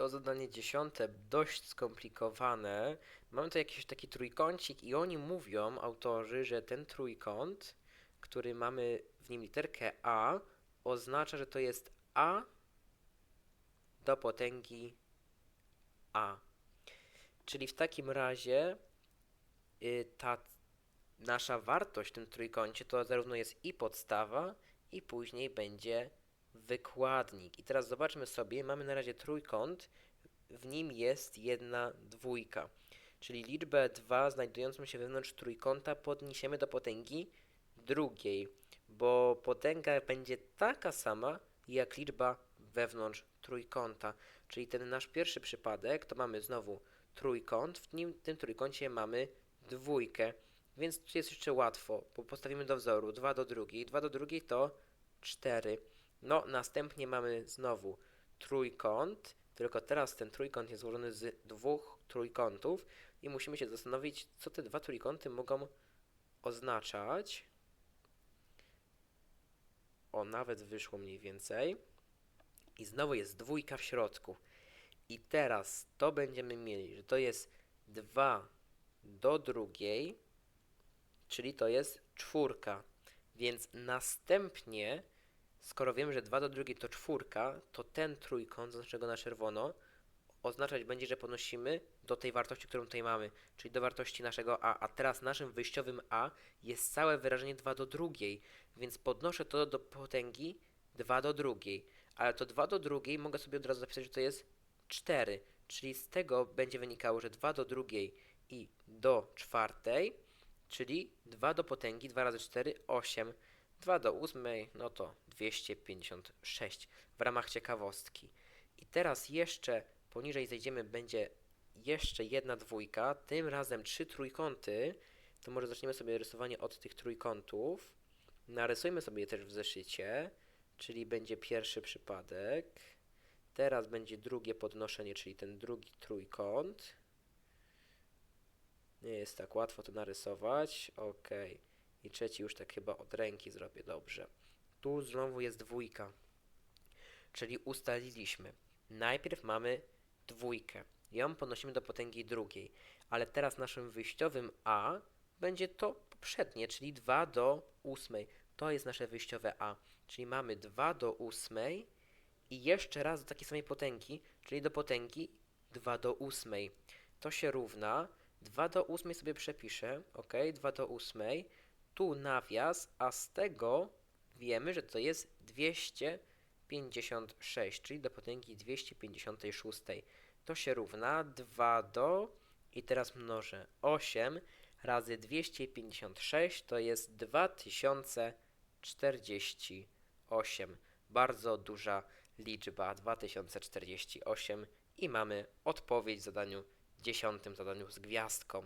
To zadanie dziesiąte, dość skomplikowane. Mamy tu jakiś taki trójkącik i oni mówią, autorzy, że ten trójkąt, który mamy w nim literkę A, oznacza, że to jest A do potęgi A. Czyli w takim razie y, ta nasza wartość w tym trójkącie to zarówno jest i podstawa, i później będzie wykładnik. I teraz zobaczmy sobie, mamy na razie trójkąt, w nim jest jedna dwójka. Czyli liczbę 2 znajdującą się wewnątrz trójkąta podniesiemy do potęgi drugiej, bo potęga będzie taka sama jak liczba wewnątrz trójkąta. Czyli ten nasz pierwszy przypadek to mamy znowu trójkąt, w nim, tym trójkącie mamy dwójkę, więc tu jest jeszcze łatwo, bo postawimy do wzoru 2 do drugiej, 2 do drugiej to 4. No, następnie mamy znowu trójkąt, tylko teraz ten trójkąt jest złożony z dwóch trójkątów i musimy się zastanowić, co te dwa trójkąty mogą oznaczać. O, nawet wyszło mniej więcej. I znowu jest dwójka w środku. I teraz to będziemy mieli, że to jest 2 do drugiej, czyli to jest czwórka. Więc następnie, skoro wiemy, że 2 do drugiej to czwórka, to ten trójkąt, zaznaczę go na czerwono, oznaczać będzie, że podnosimy do tej wartości, którą tutaj mamy, czyli do wartości naszego a. A teraz naszym wyjściowym a jest całe wyrażenie 2 do drugiej, więc podnoszę to do potęgi 2 do drugiej. Ale to 2 do drugiej mogę sobie od razu zapisać, że to jest 4, czyli z tego będzie wynikało, że 2 do drugiej i do czwartej, czyli 2 do potęgi 2 razy 4, 8. 2 do ósmej, no to 256 w ramach ciekawostki. I teraz jeszcze poniżej zejdziemy, będzie jeszcze jedna dwójka, tym razem trzy trójkąty. To może zaczniemy sobie rysowanie od tych trójkątów. Narysujmy sobie je też w zeszycie, czyli będzie pierwszy przypadek. Teraz będzie drugie podnoszenie, czyli ten drugi trójkąt. Nie jest tak łatwo to narysować. Ok. I trzeci już tak chyba od ręki zrobię dobrze. Tu znowu jest dwójka. Czyli ustaliliśmy. Najpierw mamy dwójkę. Ją podnosimy do potęgi drugiej. Ale teraz naszym wyjściowym a będzie to poprzednie, czyli 2 do ósmej. To jest nasze wyjściowe a. Czyli mamy 2 do ósmej i jeszcze raz do takiej samej potęgi, czyli do potęgi 2 do ósmej. To się równa 2 do 8 sobie przepiszę, ok, 2 do 8, tu nawias, a z tego wiemy, że to jest 256, czyli do potęgi 256. To się równa 2 do i teraz mnożę 8 razy 256 to jest 2048. Bardzo duża liczba 2048 i mamy odpowiedź w zadaniu dziesiątym zadaniu z gwiazdką.